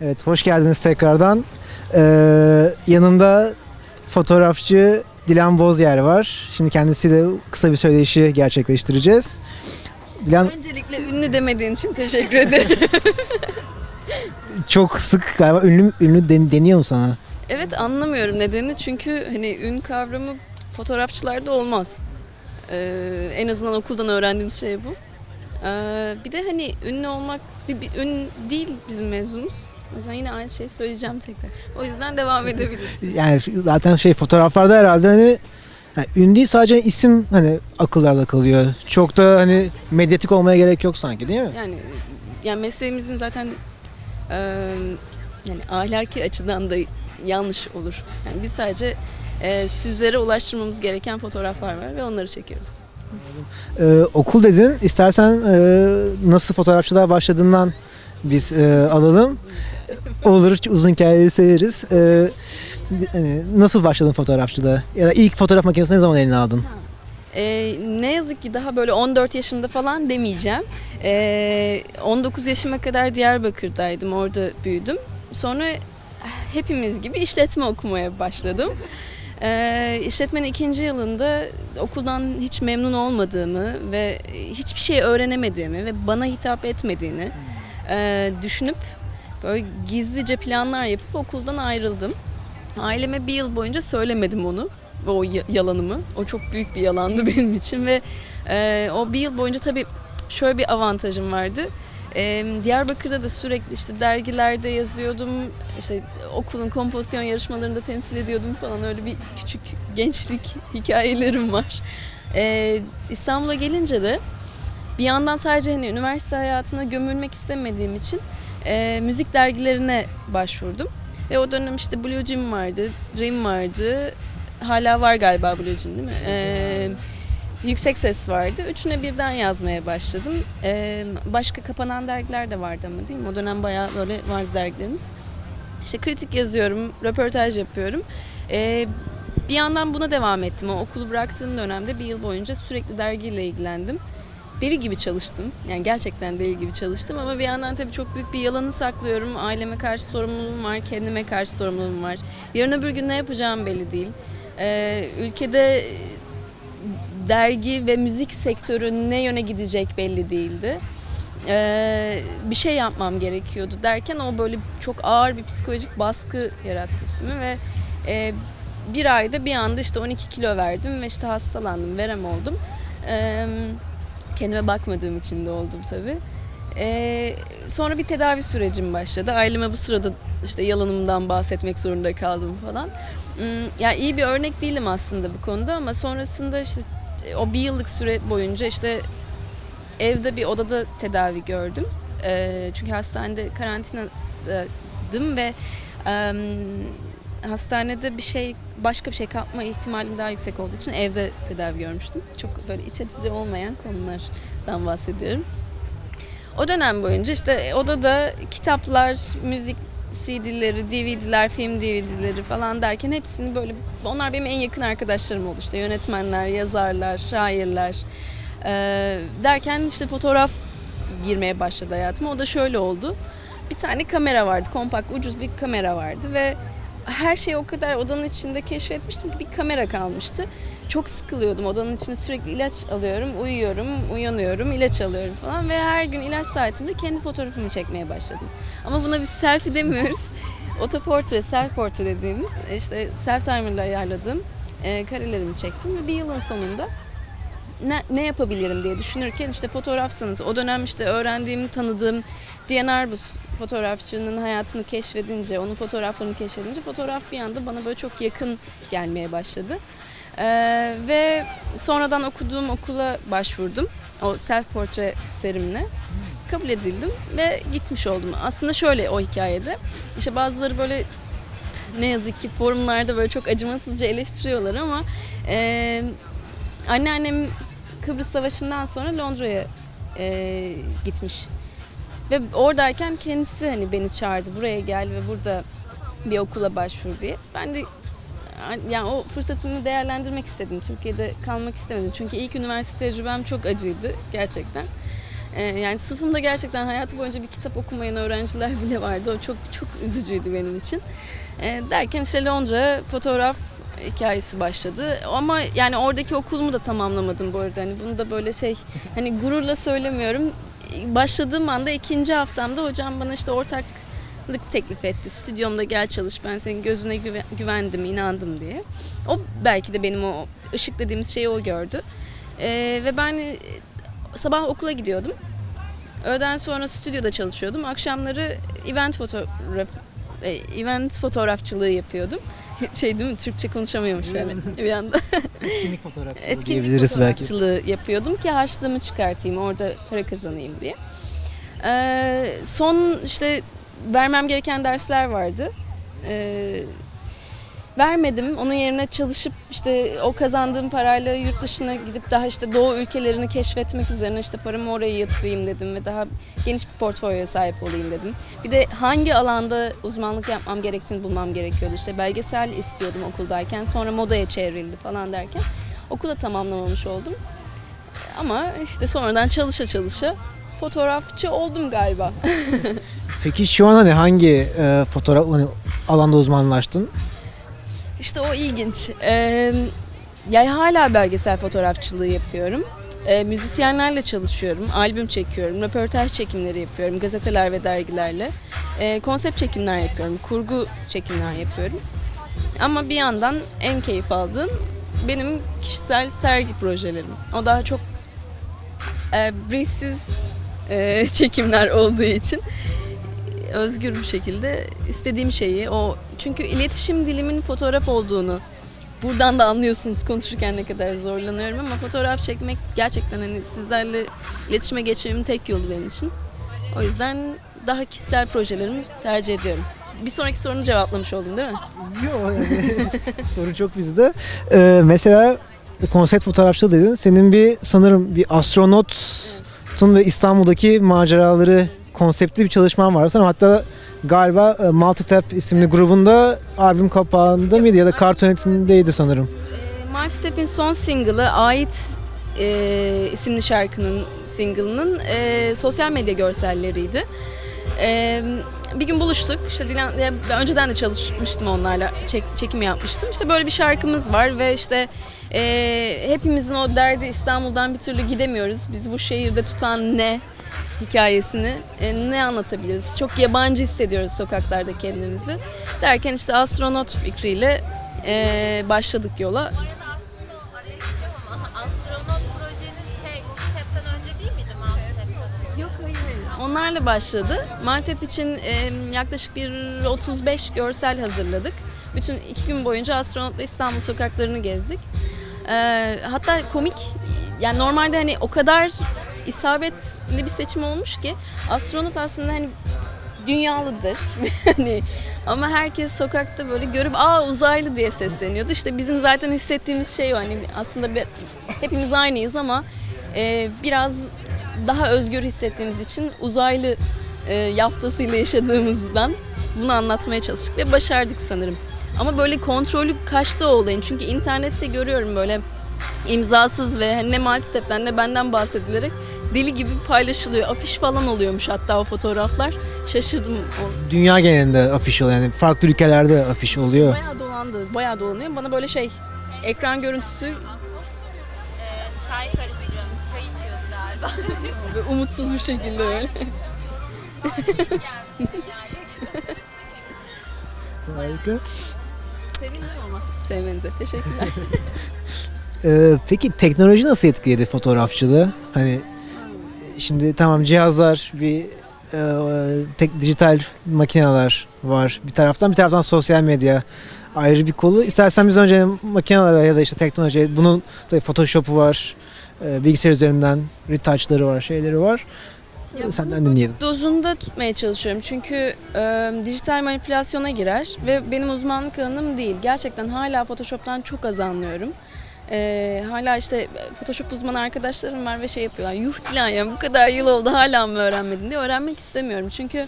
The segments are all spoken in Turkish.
Evet, hoş geldiniz tekrardan. Ee, yanımda fotoğrafçı Dilan Bozyer var. Şimdi kendisiyle kısa bir söyleşi gerçekleştireceğiz. Dilan Öncelikle ünlü demediğin için teşekkür ederim. çok sık galiba ünlü ünlü den- deniyor mu sana? evet anlamıyorum nedenini çünkü hani ün kavramı fotoğrafçılarda olmaz. Ee, en azından okuldan öğrendiğim şey bu. Ee, bir de hani ünlü olmak bir, bir ün değil bizim mevzumuz. Yüzden yine aynı şeyi söyleyeceğim tekrar. O yüzden devam edebiliriz. Yani zaten şey fotoğraflarda herhalde hani yani ünlü değil sadece isim hani akıllarda kalıyor. Çok da hani medyatik olmaya gerek yok sanki değil mi? Yani yani mesleğimizin zaten e, yani ahlaki açıdan da yanlış olur. Yani biz sadece e, sizlere ulaştırmamız gereken fotoğraflar var ve onları çekiyoruz. Ee, okul dedin. İstersen e, nasıl fotoğrafçılığa başladığından biz e, alalım. Olur uzun hikayeleri severiz. Ee, hani nasıl başladın fotoğrafçılığa? Ya da ilk fotoğraf makinesini ne zaman eline aldın? E, ne yazık ki daha böyle 14 yaşımda falan demeyeceğim. E, 19 yaşıma kadar Diyarbakır'daydım, orada büyüdüm. Sonra hepimiz gibi işletme okumaya başladım. Ee, işletmenin ikinci yılında okuldan hiç memnun olmadığımı ve hiçbir şey öğrenemediğimi ve bana hitap etmediğini e, düşünüp böyle gizlice planlar yapıp okuldan ayrıldım. Aileme bir yıl boyunca söylemedim onu, o yalanımı. O çok büyük bir yalandı benim için ve e, o bir yıl boyunca tabii şöyle bir avantajım vardı. Ee, Diyarbakır'da da sürekli işte dergilerde yazıyordum. işte okulun kompozisyon yarışmalarında temsil ediyordum falan öyle bir küçük gençlik hikayelerim var. Ee, İstanbul'a gelince de bir yandan sadece hani üniversite hayatına gömülmek istemediğim için e, müzik dergilerine başvurdum. Ve o dönem işte Blue Jim vardı, Dream vardı. Hala var galiba Blue Jim değil mi? Ee, Yüksek Ses vardı. Üçüne birden yazmaya başladım. Ee, başka kapanan dergiler de vardı ama değil mi? O dönem bayağı böyle vardı dergilerimiz. İşte kritik yazıyorum, röportaj yapıyorum. Ee, bir yandan buna devam ettim. O okulu bıraktığım dönemde bir yıl boyunca sürekli dergiyle ilgilendim. Deli gibi çalıştım. Yani gerçekten deli gibi çalıştım ama bir yandan tabii çok büyük bir yalanı saklıyorum. Aileme karşı sorumluluğum var, kendime karşı sorumluluğum var. Yarın öbür gün ne yapacağım belli değil. Ee, ülkede dergi ve müzik sektörü ne yöne gidecek belli değildi. Ee, bir şey yapmam gerekiyordu derken o böyle çok ağır bir psikolojik baskı yarattı üstüme ve e, bir ayda bir anda işte 12 kilo verdim ve işte hastalandım, verem oldum. Ee, kendime bakmadığım için de oldum tabii. Ee, sonra bir tedavi sürecim başladı. Aileme bu sırada işte yalanımdan bahsetmek zorunda kaldım falan. Hmm, Yani iyi bir örnek değilim aslında bu konuda ama sonrasında işte e, o bir yıllık süre boyunca işte evde bir odada tedavi gördüm. Ee, çünkü hastanede karantinadaydım ve hastanede bir şey başka bir şey kapma ihtimalim daha yüksek olduğu için evde tedavi görmüştüm. Çok böyle iç açıcı olmayan konulardan bahsediyorum. O dönem boyunca işte odada kitaplar, müzik CD'leri, DVD'ler, film DVD'leri falan derken hepsini böyle onlar benim en yakın arkadaşlarım oldu işte yönetmenler, yazarlar, şairler Ee, derken işte fotoğraf girmeye başladı hayatıma. O da şöyle oldu. Bir tane kamera vardı, kompakt, ucuz bir kamera vardı ve her şeyi o kadar odanın içinde keşfetmiştim ki bir kamera kalmıştı. Çok sıkılıyordum. Odanın içinde sürekli ilaç alıyorum, uyuyorum, uyanıyorum, ilaç alıyorum falan ve her gün ilaç saatinde kendi fotoğrafımı çekmeye başladım. Ama buna biz selfie demiyoruz. Otoportre, self portre dediğimiz işte self timer'la ayarladığım e, karelerimi çektim ve bir yılın sonunda ne, ne yapabilirim diye düşünürken işte fotoğraf sanatı o dönem işte öğrendiğim, tanıdığım Diyan Arbus fotoğrafçının hayatını keşfedince, onun fotoğraflarını keşfedince fotoğraf bir anda bana böyle çok yakın gelmeye başladı. Ee, ve sonradan okuduğum okula başvurdum. O self portre serimle. Kabul edildim ve gitmiş oldum. Aslında şöyle o hikayede. İşte bazıları böyle ne yazık ki forumlarda böyle çok acımasızca eleştiriyorlar ama e, anneannem Kıbrıs Savaşı'ndan sonra Londra'ya e, gitmiş. Ve oradayken kendisi hani beni çağırdı buraya gel ve burada bir okula başvur diye. Ben de yani o fırsatımı değerlendirmek istedim. Türkiye'de kalmak istemedim. Çünkü ilk üniversite tecrübem çok acıydı gerçekten. Ee, yani sınıfımda gerçekten hayatı boyunca bir kitap okumayan öğrenciler bile vardı. O çok çok üzücüydü benim için. Ee, derken işte Londra fotoğraf hikayesi başladı. Ama yani oradaki okulumu da tamamlamadım bu arada. Hani bunu da böyle şey hani gururla söylemiyorum. Başladığım anda ikinci haftamda hocam bana işte ortaklık teklif etti. Stüdyomda gel çalış ben senin gözüne güve- güvendim, inandım diye. O belki de benim o ışık dediğimiz şeyi o gördü. Ee, ve ben e, sabah okula gidiyordum. Öğleden sonra stüdyoda çalışıyordum. Akşamları event fotoğraf e, event fotoğrafçılığı yapıyordum. Şey değil mi? Türkçe konuşamıyormuş yani bir anda. Etkinlik fotoğrafçılığı Etkinlik diyebiliriz belki. fotoğrafçılığı yapıyordum ki harçlığımı çıkartayım, orada para kazanayım diye. Ee, son işte vermem gereken dersler vardı. Ee, vermedim. Onun yerine çalışıp işte o kazandığım parayla yurt dışına gidip daha işte doğu ülkelerini keşfetmek üzerine işte paramı oraya yatırayım dedim ve daha geniş bir portfolyoya sahip olayım dedim. Bir de hangi alanda uzmanlık yapmam gerektiğini bulmam gerekiyordu. İşte belgesel istiyordum okuldayken sonra modaya çevrildi falan derken okula tamamlamamış oldum. Ama işte sonradan çalışa çalışa fotoğrafçı oldum galiba. Peki şu an hani hangi e, fotoğraf hani alanda uzmanlaştın? İşte o ilginç. Ee, yani hala belgesel fotoğrafçılığı yapıyorum. Ee, müzisyenlerle çalışıyorum, albüm çekiyorum, röportaj çekimleri yapıyorum, gazeteler ve dergilerle. Ee, konsept çekimler yapıyorum, kurgu çekimler yapıyorum. Ama bir yandan en keyif aldığım benim kişisel sergi projelerim. O daha çok e, briefsiz e, çekimler olduğu için özgür bir şekilde istediğim şeyi o çünkü iletişim dilimin fotoğraf olduğunu buradan da anlıyorsunuz konuşurken ne kadar zorlanıyorum ama fotoğraf çekmek gerçekten hani sizlerle iletişime geçmemin tek yolu benim için. O yüzden daha kişisel projelerimi tercih ediyorum. Bir sonraki sorunu cevaplamış oldum değil mi? Yok yani soru çok bizde. Ee, mesela konsept fotoğrafçılığı dedin. Senin bir sanırım bir astronotun ve İstanbul'daki maceraları konseptli bir çalışman var. Sanırım hatta galiba e, Multitap isimli grubunda albüm kapağında mıydı ya da kartonetindeydi sanırım. E, Marty Tap'in son single'ı Ait e, isimli şarkının single'ının e, sosyal medya görselleriydi. E, bir gün buluştuk. İşte Dilan, önceden de çalışmıştım onlarla. Çek, çekim yapmıştım. İşte böyle bir şarkımız var ve işte e, hepimizin o derdi İstanbul'dan bir türlü gidemiyoruz. Bizi bu şehirde tutan ne hikayesini e, ne anlatabiliriz? Çok yabancı hissediyoruz sokaklarda kendimizi. Derken işte astronot fikriyle e, başladık yola. Bu arada aslında araya gireceğim ama astronot projeniz şey Multitap'ten önce değil miydi önce? Yok hayır. Onlarla başladı. Martep için e, yaklaşık bir 35 görsel hazırladık. Bütün iki gün boyunca astronotla İstanbul sokaklarını gezdik. E, hatta komik, yani normalde hani o kadar isabetli bir seçim olmuş ki astronot aslında hani dünyalıdır. hani ama herkes sokakta böyle görüp aa uzaylı diye sesleniyordu. İşte bizim zaten hissettiğimiz şey o. Hani aslında bir, hepimiz aynıyız ama e, biraz daha özgür hissettiğimiz için uzaylı e, yaptasıyla yaşadığımızdan bunu anlatmaya çalıştık ve başardık sanırım. Ama böyle kontrolü kaçtı olayın. Çünkü internette görüyorum böyle imzasız ve ne Multitap'ten ne benden bahsedilerek deli gibi paylaşılıyor. Afiş falan oluyormuş hatta o fotoğraflar. Şaşırdım. O Dünya genelinde afiş oluyor yani farklı ülkelerde afiş oluyor. bayağı dolandı, bayağı dolanıyor. Bana böyle şey ekran görüntüsü Ee, çay karıştırıyoruz. Çay içiyoruz galiba. umutsuz bir şekilde böyle. Harika. Sevindim ama sevmenize. Teşekkürler. Ee, peki teknoloji nasıl etkiledi fotoğrafçılığı? Hani şimdi tamam cihazlar, bir e, tek dijital makineler var bir taraftan, bir taraftan sosyal medya ayrı bir kolu. İstersen biz önce makinelere ya da işte teknoloji, bunun tabii Photoshop'u var, e, bilgisayar üzerinden retouch'ları var, şeyleri var. Ya Senden dinleyelim. dozunda tutmaya çalışıyorum. Çünkü e, dijital manipülasyona girer ve benim uzmanlık alanım değil. Gerçekten hala Photoshop'tan çok az anlıyorum. E, hala işte Photoshop uzmanı arkadaşlarım var ve şey yapıyorlar. Yuh Dilan ya bu kadar yıl oldu hala mı öğrenmedin diye öğrenmek istemiyorum. Çünkü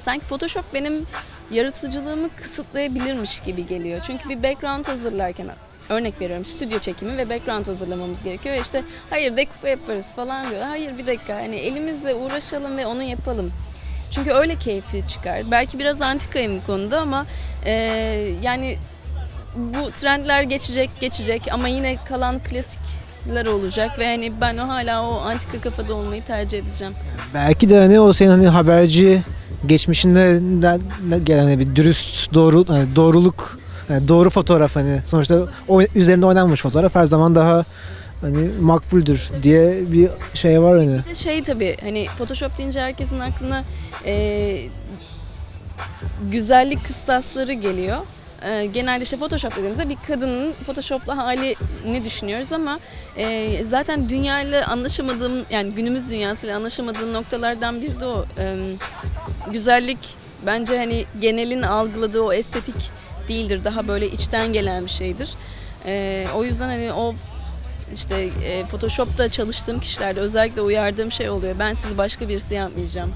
sanki Photoshop benim yaratıcılığımı kısıtlayabilirmiş gibi geliyor. Çünkü bir background hazırlarken örnek veriyorum stüdyo çekimi ve background hazırlamamız gerekiyor ve işte hayır dekupa yaparız falan diyor. Hayır bir dakika hani elimizle uğraşalım ve onu yapalım. Çünkü öyle keyfi çıkar. Belki biraz antikayım bu konuda ama e, yani bu trendler geçecek geçecek ama yine kalan klasikler olacak ve hani ben o hala o antika kafada olmayı tercih edeceğim. Belki de hani o senin hani haberci geçmişinden gelen hani bir dürüst doğru hani doğruluk yani doğru fotoğraf hani sonuçta o üzerinde oynanmış fotoğraf her zaman daha hani makbuldür diye bir şey var hani. Bir de şey tabii hani Photoshop deyince herkesin aklına e, güzellik kıstasları geliyor. E, genelde işte Photoshop dediğimizde bir kadının Photoshop'la halini düşünüyoruz ama e, zaten dünyayla anlaşamadığım yani günümüz dünyasıyla anlaşamadığım noktalardan biri de o. E, güzellik bence hani genelin algıladığı o estetik değildir. Daha böyle içten gelen bir şeydir. E, o yüzden hani o işte e, Photoshop'ta çalıştığım kişilerde özellikle uyardığım şey oluyor. Ben sizi başka birisi yapmayacağım.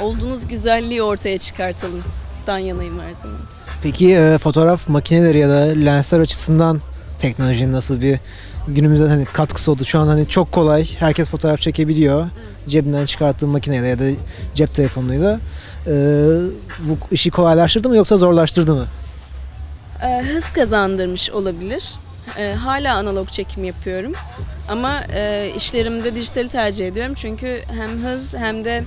Olduğunuz güzelliği ortaya çıkartalım. Dan yanayım her zaman. Peki e, fotoğraf makineleri ya da lensler açısından teknolojinin nasıl bir günümüzde hani katkısı oldu? Şu an hani çok kolay herkes fotoğraf çekebiliyor. Cebinden çıkarttığı makineyle ya da cep telefonuyla. E, bu işi kolaylaştırdı mı yoksa zorlaştırdı mı? E, hız kazandırmış olabilir. E, hala analog çekim yapıyorum. Ama e, işlerimde dijitali tercih ediyorum. Çünkü hem hız hem de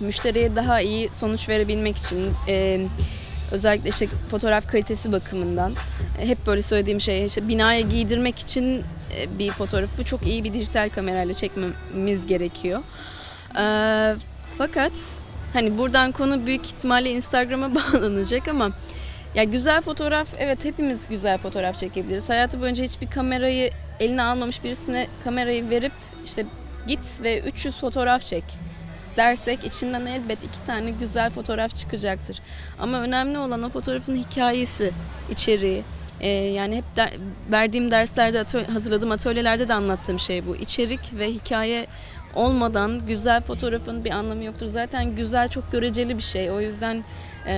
müşteriye daha iyi sonuç verebilmek için e, özellikle işte fotoğraf kalitesi bakımından e, hep böyle söylediğim şey işte binaya giydirmek için e, bir fotoğrafı çok iyi bir dijital kamerayla çekmemiz gerekiyor. E, fakat hani buradan konu büyük ihtimalle Instagram'a bağlanacak ama ya güzel fotoğraf evet hepimiz güzel fotoğraf çekebiliriz. Hayatı boyunca hiçbir kamerayı eline almamış birisine kamerayı verip işte git ve 300 fotoğraf çek dersek içinden elbet iki tane güzel fotoğraf çıkacaktır. Ama önemli olan o fotoğrafın hikayesi, içeriği. Ee, yani hep der- verdiğim derslerde, atö- hazırladığım atölyelerde de anlattığım şey bu. İçerik ve hikaye olmadan güzel fotoğrafın bir anlamı yoktur. Zaten güzel çok göreceli bir şey. O yüzden e,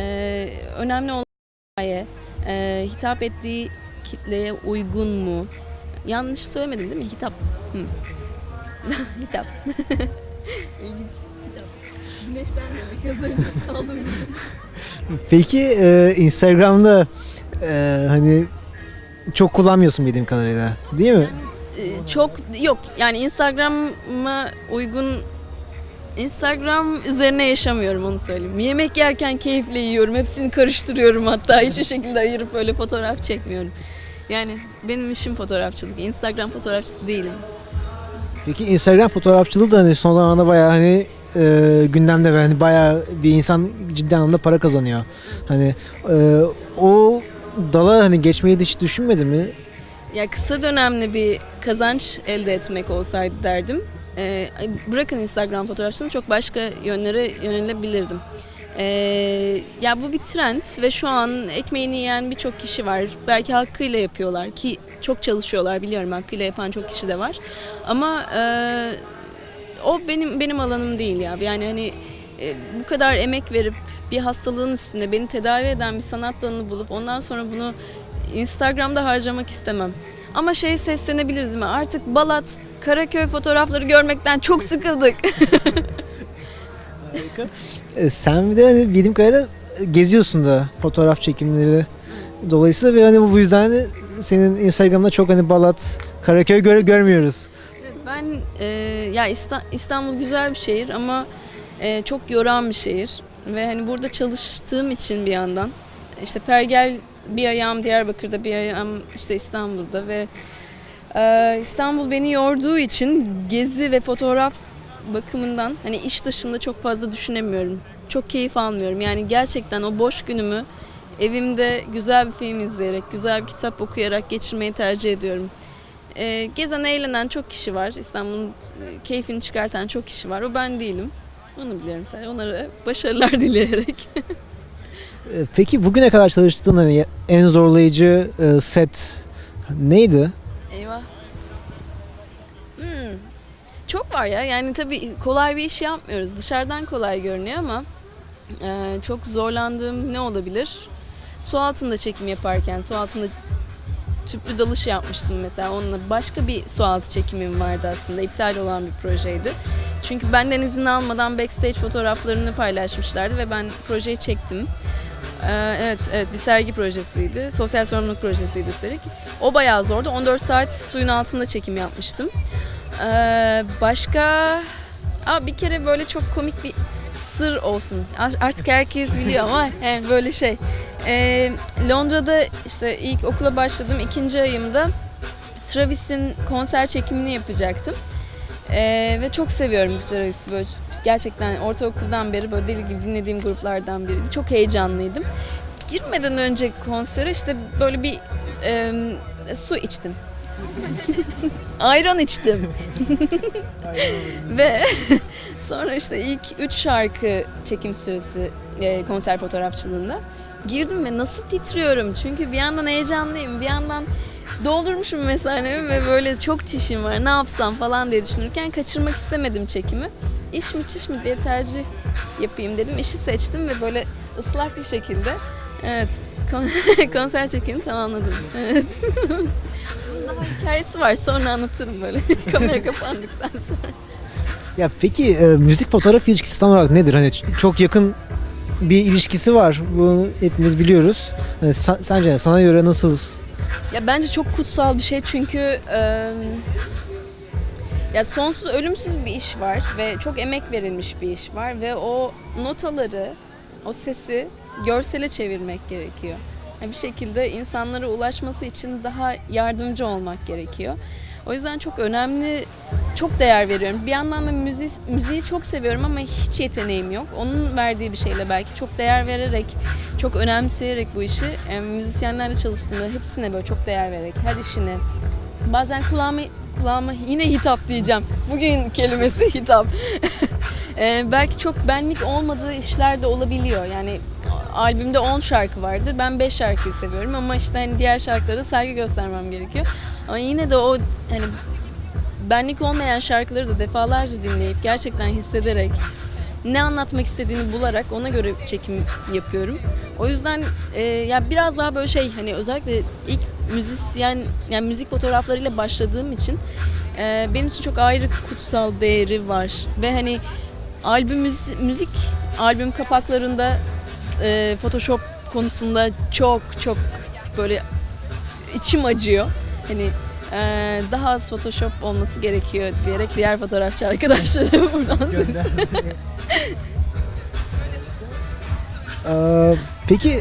önemli olan hikaye, e, hitap ettiği kitleye uygun mu? Yanlış söylemedim değil mi? Hitap. Hı. hitap. İlginç. Demek az önce kaldım. Peki e, Instagram'da e, hani çok kullanmıyorsun bildiğim kadarıyla değil mi? Ee, çok yok yani Instagram'a uygun Instagram üzerine yaşamıyorum onu söyleyeyim. Yemek yerken keyifle yiyorum. Hepsini karıştırıyorum hatta hiçbir şekilde ayırıp öyle fotoğraf çekmiyorum. Yani benim işim fotoğrafçılık. Instagram fotoğrafçısı değilim. Peki Instagram fotoğrafçılığı da hani son zamanlarda bayağı hani e, gündemde ve hani bayağı bir insan ciddi anlamda para kazanıyor. Hani e, o dala hani geçmeyi hiç düşünmedin mi? Ya kısa dönemli bir kazanç elde etmek olsaydı derdim. Ee, bırakın Instagram fotoğrafçılığını çok başka yönlere yönelebilirdim. Ee, ya bu bir trend ve şu an ekmeğini yiyen birçok kişi var. Belki hakkıyla yapıyorlar ki çok çalışıyorlar biliyorum hakkıyla yapan çok kişi de var. Ama e, o benim benim alanım değil ya. Yani hani e, bu kadar emek verip bir hastalığın üstüne beni tedavi eden bir sanat dalını bulup ondan sonra bunu Instagram'da harcamak istemem. Ama şey seslenebiliriz mi? Artık Balat, Karaköy fotoğrafları görmekten çok sıkıldık. E, sen bir de hani bildiğim kadarıyla geziyorsun da fotoğraf çekimleri dolayısıyla ve hani bu yüzden senin Instagram'da çok hani Balat, Karaköy gör- görmüyoruz. Ben e, ya İsta- İstanbul güzel bir şehir ama e, çok yoran bir şehir ve hani burada çalıştığım için bir yandan işte pergel bir ayağım Diyarbakır'da bir ayağım işte İstanbul'da ve e, İstanbul beni yorduğu için gezi ve fotoğraf bakımından hani iş dışında çok fazla düşünemiyorum. Çok keyif almıyorum. Yani gerçekten o boş günümü evimde güzel bir film izleyerek, güzel bir kitap okuyarak geçirmeyi tercih ediyorum. Ee, gezen, eğlenen çok kişi var. İstanbul'un e, keyfini çıkartan çok kişi var. O ben değilim. Onu biliyorum sadece. Onlara başarılar dileyerek. E, Peki bugüne kadar çalıştığın hani en zorlayıcı e, set neydi? Eyvah. Hmm. Çok var ya. Yani tabii kolay bir iş yapmıyoruz. Dışarıdan kolay görünüyor ama e, çok zorlandığım ne olabilir? Su altında çekim yaparken, su altında tüplü dalış yapmıştım mesela onunla. Başka bir sualtı çekimim vardı aslında. iptal olan bir projeydi. Çünkü benden izin almadan backstage fotoğraflarını paylaşmışlardı ve ben projeyi çektim. Ee, evet, evet bir sergi projesiydi. Sosyal sorumluluk projesiydi üstelik. O bayağı zordu. 14 saat suyun altında çekim yapmıştım. Ee, başka... Aa, bir kere böyle çok komik bir sır olsun. Artık herkes biliyor ama he, böyle şey. Ee, Londra'da işte ilk okula başladığım ikinci ayımda Travis'in konser çekimini yapacaktım. Ee, ve çok seviyorum Travis'i böyle gerçekten ortaokuldan beri böyle deli gibi dinlediğim gruplardan biriydi. Çok heyecanlıydım. Girmeden önce konsere işte böyle bir e, su içtim. Ayran içtim. Ve sonra işte ilk üç şarkı çekim süresi e, konser fotoğrafçılığında girdim ve nasıl titriyorum. Çünkü bir yandan heyecanlıyım, bir yandan doldurmuşum mesainemi ve böyle çok çişim var ne yapsam falan diye düşünürken kaçırmak istemedim çekimi. İş mi çiş mi diye tercih yapayım dedim. İşi seçtim ve böyle ıslak bir şekilde evet kon- konser çekimini tamamladım. Evet. Daha hikayesi var sonra anlatırım böyle kamera kapandıktan sonra. Ya peki e, müzik fotoğraf ilişkisi tam olarak nedir? Hani çok yakın bir ilişkisi var. Bunu hepimiz biliyoruz. Hani sa- sence sana göre nasıl? Ya bence çok kutsal bir şey çünkü e, ya sonsuz ölümsüz bir iş var ve çok emek verilmiş bir iş var ve o notaları, o sesi görsele çevirmek gerekiyor. Yani bir şekilde insanlara ulaşması için daha yardımcı olmak gerekiyor. O yüzden çok önemli, çok değer veriyorum. Bir yandan da müziği, müziği çok seviyorum ama hiç yeteneğim yok. Onun verdiği bir şeyle belki çok değer vererek, çok önemseyerek bu işi e, müzisyenlerle çalıştığımda hepsine böyle çok değer vererek, her işine bazen kulağıma, kulağıma yine hitap diyeceğim. Bugün kelimesi hitap. E, belki çok benlik olmadığı işler de olabiliyor. Yani albümde 10 şarkı vardır. Ben 5 şarkıyı seviyorum ama işte hani diğer şarkılara saygı göstermem gerekiyor. Ama yine de o hani benlik olmayan şarkıları da defalarca dinleyip gerçekten hissederek ne anlatmak istediğini bularak ona göre çekim yapıyorum. O yüzden e, ya biraz daha böyle şey hani özellikle ilk müzisyen yani müzik fotoğraflarıyla başladığım için e, benim için çok ayrı kutsal değeri var ve hani albüm müzi- müzik albüm kapaklarında e, Photoshop konusunda çok çok böyle içim acıyor. Hani e, daha az Photoshop olması gerekiyor diyerek diğer fotoğrafçı arkadaşlara buradan Ee, peki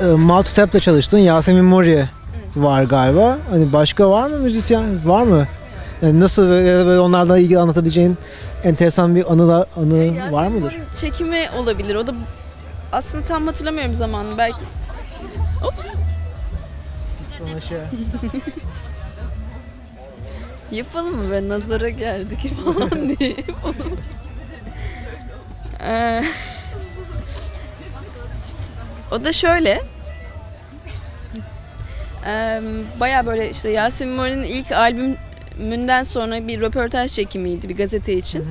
e, Tap'la çalıştın. Yasemin Mori var galiba. Hani başka var mı müzisyen? Var mı? Yani nasıl ve- ya da böyle onlarla ilgili anlatabileceğin enteresan bir anı, anı Yasemin var mıdır? Mor'un çekimi olabilir. O da aslında tam hatırlamıyorum zamanını. Belki Ops. Yapalım mı be? Nazara geldik falan diye yapalım. Ee, o da şöyle. Ee, Baya böyle işte Yasemin Mor'un ilk albümünden sonra bir röportaj çekimiydi bir gazete için.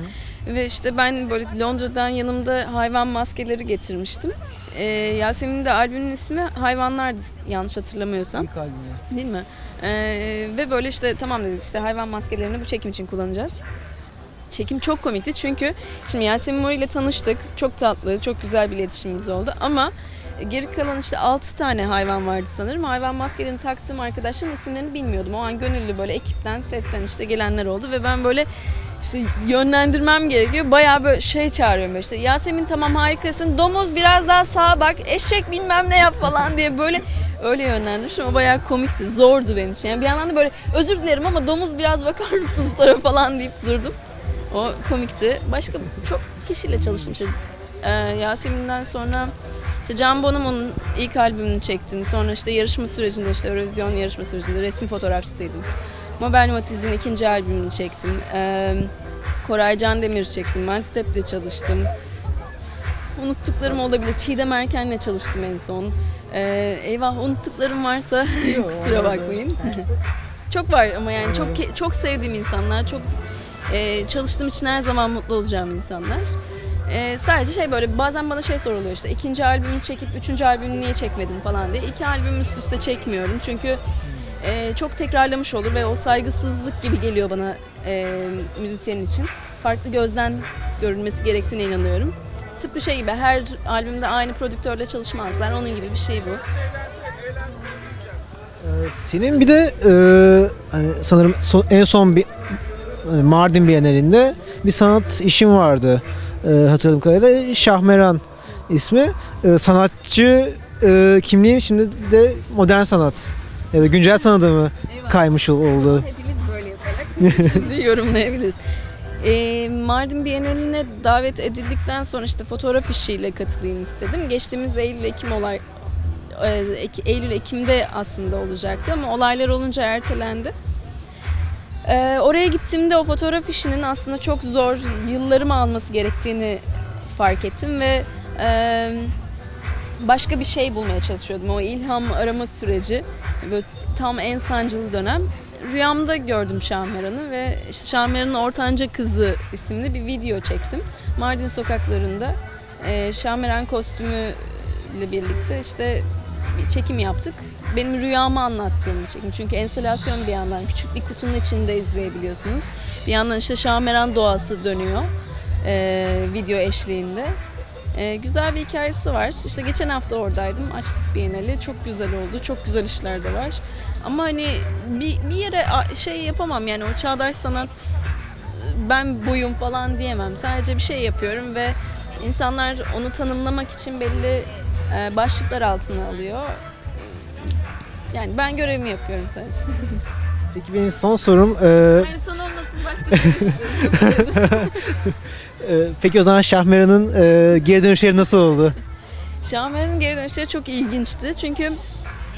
Ve işte ben böyle Londra'dan yanımda hayvan maskeleri getirmiştim. Ee, Yasemin'in de albümün ismi Hayvanlardı yanlış hatırlamıyorsam. İlk albümü. Değil mi? Ee, ve böyle işte tamam dedik işte hayvan maskelerini bu çekim için kullanacağız. Çekim çok komikti çünkü şimdi Yasemin Mori ile tanıştık. Çok tatlı, çok güzel bir iletişimimiz oldu ama geri kalan işte 6 tane hayvan vardı sanırım. Hayvan maskelerini taktığım arkadaşların isimlerini bilmiyordum. O an gönüllü böyle ekipten, setten işte gelenler oldu ve ben böyle işte yönlendirmem gerekiyor. Bayağı böyle şey çağırıyorum işte Yasemin tamam harikasın. Domuz biraz daha sağa bak. Eşek bilmem ne yap falan diye böyle öyle yönlendirmişim ama bayağı komikti. Zordu benim için. Yani bir yandan da böyle özür dilerim ama domuz biraz bakar mısınız tarafa falan deyip durdum. O komikti. Başka çok kişiyle çalıştım. İşte, e, Yasemin'den sonra işte Can Bonomo'nun ilk albümünü çektim. Sonra işte yarışma sürecinde işte Eurovision yarışma sürecinde resmi fotoğrafçısıydım. Mabel Matiz'in ikinci albümünü çektim. E, Koray Can Demir çektim. Mel Step'le çalıştım. Unuttuklarım olabilir. Çiğdem Erken'le çalıştım en son. E, eyvah unuttuklarım varsa kusura bakmayın. çok var ama yani çok çok sevdiğim insanlar, çok e, çalıştığım için her zaman mutlu olacağım insanlar. E, sadece şey böyle bazen bana şey soruluyor işte ikinci albümü çekip üçüncü albümü niye çekmedim falan diye. İki albüm üst üste çekmiyorum çünkü e, çok tekrarlamış olur ve o saygısızlık gibi geliyor bana e, müzisyen için. Farklı gözden görülmesi gerektiğine inanıyorum. Tıpkı şey gibi her albümde aynı prodüktörle çalışmazlar. Onun gibi bir şey bu. Senin bir de e, hani sanırım son- en son bir hani Mardin Bienalinde bir sanat işin vardı. E, hatırladığım kadarıyla Şahmeran ismi. E, sanatçı e, kimliği şimdi de modern sanat ya da güncel sanata mı kaymış ol- oldu? Hepimiz böyle yaparak şimdi yorumlayabiliriz. Ee, Mardin Bienali'ne davet edildikten sonra işte fotoğraf işiyle katılayım istedim. Geçtiğimiz Eylül-Ekim olay e, Ek- Eylül-Ekim'de aslında olacaktı ama olaylar olunca ertelendi. Ee, oraya gittiğimde o fotoğraf işinin aslında çok zor, yıllarımı alması gerektiğini fark ettim ve e, başka bir şey bulmaya çalışıyordum. O ilham arama süreci, böyle tam en sancılı dönem. Rüyamda gördüm Şahmeran'ı ve işte Şahmeran'ın Ortanca Kızı isimli bir video çektim. Mardin sokaklarında e, Şahmeran kostümüyle birlikte işte bir çekim yaptık. Benim rüyamı anlattığım bir çekim. Çünkü enstalasyon bir yandan küçük bir kutunun içinde izleyebiliyorsunuz. Bir yandan işte Şahmeran doğası dönüyor e, video eşliğinde. E, güzel bir hikayesi var. İşte geçen hafta oradaydım. Açtık Biennale. Çok güzel oldu. Çok güzel işler de var. Ama hani bir, bir yere şey yapamam yani o çağdaş sanat ben buyum falan diyemem. Sadece bir şey yapıyorum ve insanlar onu tanımlamak için belli e, başlıklar altına alıyor. Yani ben görevimi yapıyorum sadece. Peki benim son sorum e, Yani son olmasın başka bir şey istiyorum. e, peki o zaman Şahmeran'ın e, geri dönüşleri nasıl oldu? Şahmeran'ın geri dönüşleri çok ilginçti. Çünkü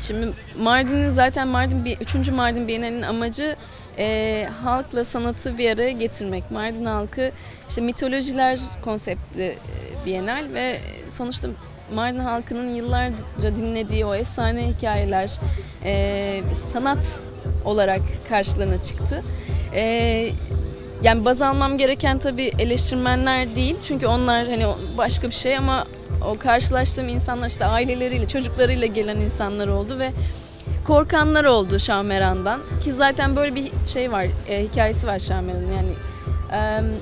şimdi Mardin'in zaten Mardin bir 3. Mardin Bienali'nin amacı e, halkla sanatı bir araya getirmek. Mardin halkı işte mitolojiler konseptli e, Bienal ve sonuçta Mardin halkının yıllarca dinlediği o efsane hikayeler e, sanat olarak karşılarına çıktı. E, yani baz almam gereken tabii eleştirmenler değil. Çünkü onlar hani başka bir şey ama o karşılaştığım insanlar işte aileleriyle, çocuklarıyla gelen insanlar oldu ve korkanlar oldu Şahmeran'dan. Ki zaten böyle bir şey var, e, hikayesi var Şahmeran'ın yani. E,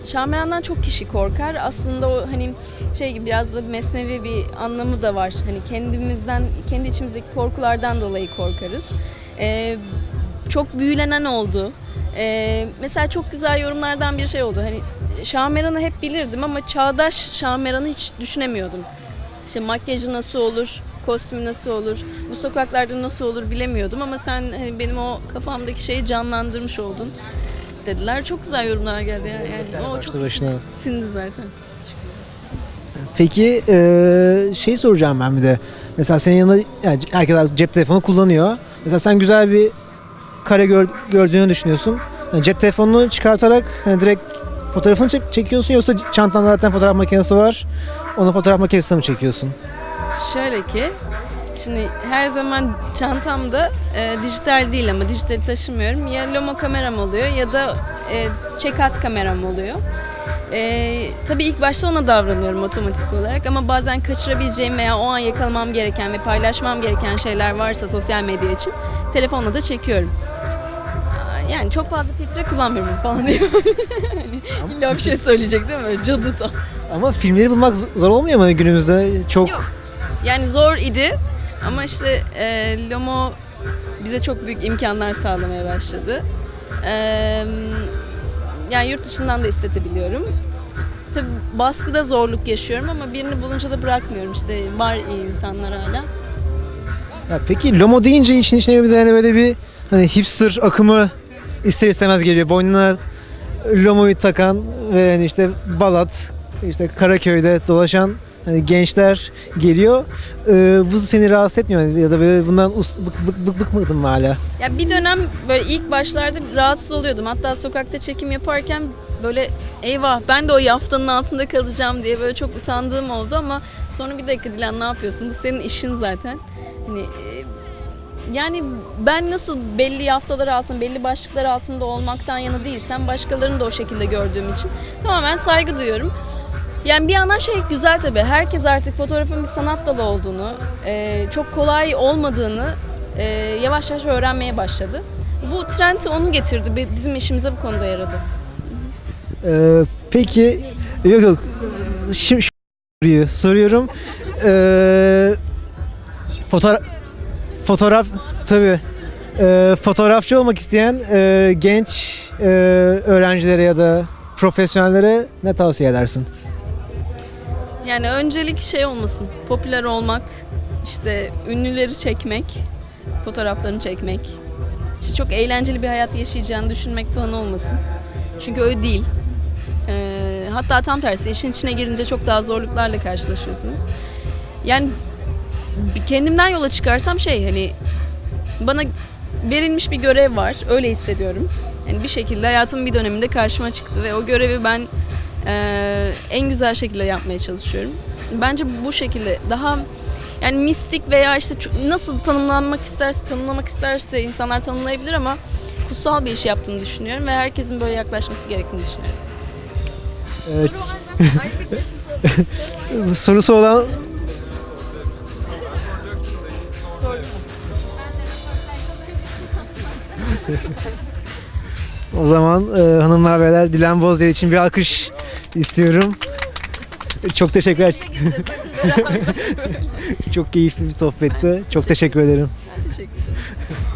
Şahmeran'dan çok kişi korkar. Aslında o hani şey gibi biraz da mesnevi bir anlamı da var. Hani kendimizden, kendi içimizdeki korkulardan dolayı korkarız. E, çok büyülenen oldu. Ee, mesela çok güzel yorumlardan bir şey oldu. Hani Şahmeran'ı hep bilirdim ama çağdaş Şahmeran'ı hiç düşünemiyordum. İşte makyajı nasıl olur, kostümü nasıl olur, bu sokaklarda nasıl olur bilemiyordum ama sen hani benim o kafamdaki şeyi canlandırmış oldun dediler. Çok güzel yorumlar geldi yani. yani o çok başına. sindi zaten. Peki e, şey soracağım ben bir de. Mesela senin yanında yani herkes cep telefonu kullanıyor. Mesela sen güzel bir kare gör, gördüğünü düşünüyorsun. Yani cep telefonunu çıkartarak hani direkt fotoğrafını çek- çekiyorsun yoksa çantanda zaten fotoğraf makinesi var. Onu fotoğraf makinesine mi çekiyorsun? Şöyle ki, şimdi her zaman çantamda e, dijital değil ama dijitali taşımıyorum. Ya Lomo kameram oluyor ya da e, check-out kameram oluyor. E, tabii ilk başta ona davranıyorum otomatik olarak ama bazen kaçırabileceğim veya o an yakalamam gereken ve paylaşmam gereken şeyler varsa sosyal medya için telefonla da çekiyorum. Yani çok fazla filtre kullanmıyorum falan diye. hani illa bir şey söyleyecek değil mi? Cadı tam. Ama filmleri bulmak zor olmuyor mu günümüzde? Çok Yok. Yani zor idi ama işte e, Lomo bize çok büyük imkanlar sağlamaya başladı. E, yani yurt dışından da istetebiliyorum. Tabii baskıda zorluk yaşıyorum ama birini bulunca da bırakmıyorum. İşte var iyi insanlar hala. Ya peki Lomo deyince işin içine bir de hani böyle bir hani hipster akımı ister istemez geliyor. Boynuna Lomo'yu takan ve hani işte Balat, işte Karaköy'de dolaşan hani gençler geliyor. Ee, bu seni rahatsız etmiyor mu? ya da böyle bundan us- bık, bık, bık, bıkmadın mı hala? Ya bir dönem böyle ilk başlarda rahatsız oluyordum. Hatta sokakta çekim yaparken böyle eyvah ben de o yaftanın altında kalacağım diye böyle çok utandığım oldu ama sonra bir dakika Dilan ne yapıyorsun? Bu senin işin zaten. Hani e, yani ben nasıl belli yaftalar altında, belli başlıklar altında olmaktan yana değilsem başkalarını da o şekilde gördüğüm için tamamen saygı duyuyorum. Yani bir yandan şey güzel tabii. Herkes artık fotoğrafın bir sanat dalı olduğunu, e, çok kolay olmadığını e, yavaş yavaş öğrenmeye başladı. Bu trend onu getirdi. Bi- Bizim işimize bu konuda yaradı. Ee, peki yok yok şimdi soruyu soruyorum. Ee, fotoğraf fotoğraf tabii Ee, fotoğrafçı olmak isteyen e, genç e, öğrencilere ya da profesyonellere ne tavsiye edersin? Yani öncelik şey olmasın. Popüler olmak, işte ünlüleri çekmek, fotoğraflarını çekmek. İşte çok eğlenceli bir hayat yaşayacağını düşünmek falan olmasın. Çünkü öyle değil. Ee, hatta tam tersi işin içine girince çok daha zorluklarla karşılaşıyorsunuz. Yani kendimden yola çıkarsam şey hani bana verilmiş bir görev var. Öyle hissediyorum. Yani bir şekilde hayatımın bir döneminde karşıma çıktı ve o görevi ben eee, en güzel şekilde yapmaya çalışıyorum. Bence bu şekilde daha yani mistik veya işte nasıl tanımlanmak isterse tanımlamak isterse insanlar tanımlayabilir ama kutsal bir iş yaptığımı düşünüyorum ve herkesin böyle yaklaşması gerektiğini düşünüyorum. Ee, sorusu olan o zaman e, hanımlar beyler Dilan Bozyay için bir alkış istiyorum. Çok teşekkürler. Çok keyifli bir sohbetti. Çok teşekkür ederim. Teşekkür ederim.